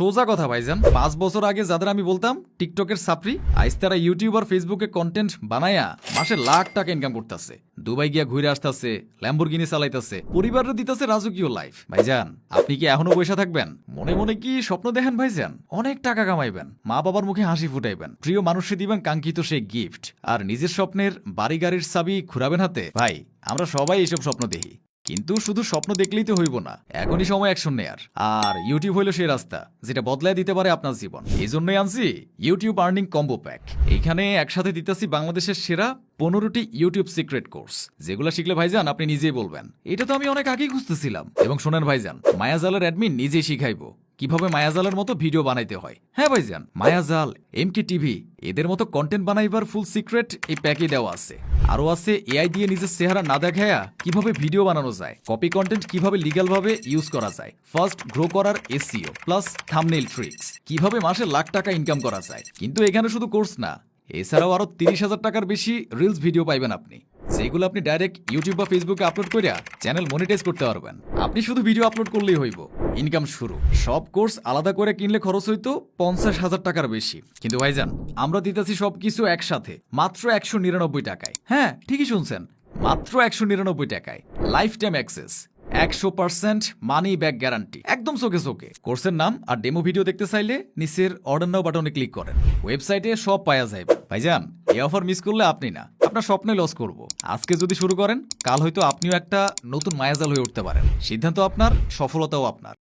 সোজা কথা ভাইজান। পাঁচ বছর আগে যাদের আমি বলতাম, টিকটকের সাপ্রি আইস তারা ইউটিউব আর ফেসবুকে কন্টেন্ট বানায়া মাসে লাখ টাকা ইনকাম করতেছে। দুবাই গিয়া ঘুরে আসতেছে ল্যাম্বরগিনি চালাইতেছে পরিবারের দিতেছে রাজকীয় লাইফ ভাইজান, আপনি কি এখনও বসে থাকবেন? মনে মনে কি স্বপ্ন দেখেন ভাইজান? অনেক টাকা কামাইবেন মা বাবার মুখে হাসি ফুটাইবেন। প্রিয় মানুষে দিবেন কাঙ্ক্ষিত সেই গিফট আর নিজের স্বপ্নের বাড়ি গাড়ির চাবি ঘুরাবেন হাতে? ভাই, আমরা সবাই এইসব স্বপ্ন দেখি। কিন্তু শুধু স্বপ্ন দেখলেই তো হইব না, এখনই সময় অ্যাকশন নেয়ার। আর ইউটিউব হইল সেই রাস্তা, যেটা বদলায় দিতে পারে আপনার জীবন। এই জন্যই আনছি ইউটিউব আর্নিং কম্বো প্যাক এইখানে একসাথে দিতেছি বাংলাদেশের সেরা পনেরোটি ইউটিউব সিক্রেট কোর্স যেগুলো শিখলে ভাইজান, আপনি নিজেই বলবেন। এটা তো আমি অনেক আগেই খুঁজতেছিলাম। এবং শোনেন ভাইজান মায়াজালের অ্যাডমিন নিজেই শিখাইবো। কীভাবে মায়াজালের মতো ভিডিও বানাইতে হয়? হ্যাঁ ভাইজান। মায়াজাল এমকে টিভি এদের মতো কন্টেন্ট বানাইবার ফুল সিক্রেট এই প্যাকে দেওয়া আছে। আরও আছে এআই দিয়ে নিজের চেহারা না দেখায়া কীভাবে ভিডিও বানানো যায় কপি কন্টেন্ট কীভাবে লিগ্যাল ভাবে ইউজ করা যায় ফার্স্ট গ্রো করার এসিও প্লাস থামনেল ট্রিক্স কীভাবে মাসে লাখ টাকা ইনকাম করা যায়। কিন্তু এখানে শুধু কোর্স না, এছাড়াও আরও তিরিশ হাজার টাকার বেশি রিলস ভিডিও পাইবেন আপনি। যেগুলো আপনি ডাইরেক্ট ইউটিউব বা ফেসবুকে আপলোড করিয়া চ্যানেল মনিটাইজ করতে পারবেন। আপনি শুধু ভিডিও আপলোড করলেই হইব। ইনকাম শুরু। সব কোর্স আলাদা করে কিনলে খরচ হইতো পঞ্চাশ হাজার টাকার বেশি। কিন্তু ভাইজান, আমরা দিতেছি সবকিছু একসাথে, মাত্র একশো নিরানব্বই টাকায়। হ্যাঁ ঠিকই শুনছেন, মাত্র একশো নিরানব্বই টাকায়। লাইফ টাইম অ্যাক্সেস একশো পার্সেন্ট মানি ব্যাক গ্যারান্টি একদম চোখে চোখে। কোর্সের নাম আর ডেমো ভিডিও দেখতে চাইলে নিচের অর্ডার নাও বাটনে ক্লিক করেন। ওয়েবসাইটে সব পাওয়া যায়। ভাইজান, এই অফার মিস করলে আপনি না, আপনার স্বপ্নে লস করব। আজকে যদি শুরু করেন, কাল হয়তো আপনিও একটা নতুন মায়াজাল হয়ে উঠতে পারেন। সিদ্ধান্ত আপনার, সফলতাও আপনার।